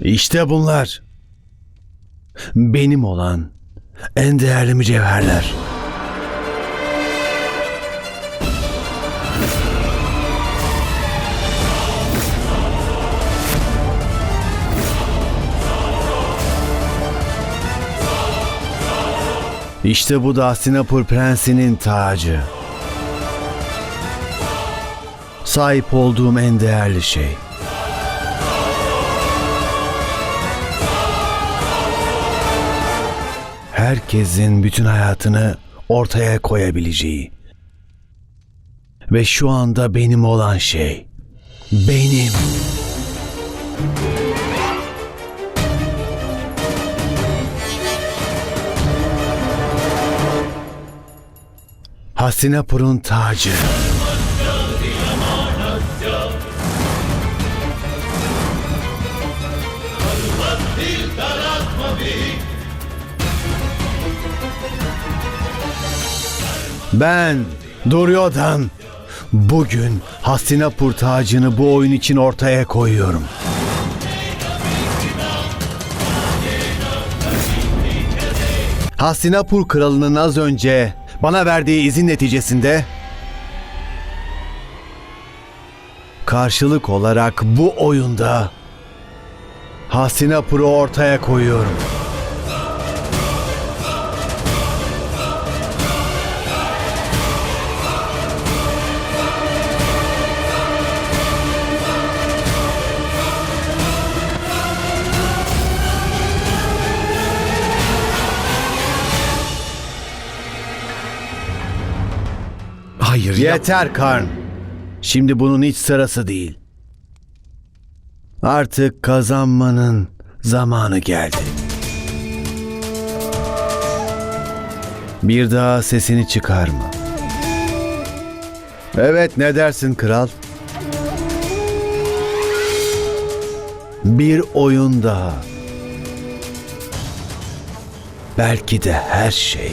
İşte bunlar. Benim olan en değerli mücevherler. İşte bu da Hastinapur Prensi'nin tacı. Sahip olduğum en değerli şey. Herkesin bütün hayatını ortaya koyabileceği ve şu anda benim olan şey benim. Hastinapur'un tacı. Ben Duryodhan bugün Hastinapur tacını bu oyun için ortaya koyuyorum. Hastinapur kralının az önce bana verdiği izin neticesinde karşılık olarak bu oyunda Hastinapur'u ortaya koyuyorum. Hayır. Yeter Karn. Şimdi bunun hiç sırası değil. Artık kazanmanın zamanı geldi. Bir daha sesini çıkarma. Evet ne dersin kral? Bir oyun daha. Belki de her şey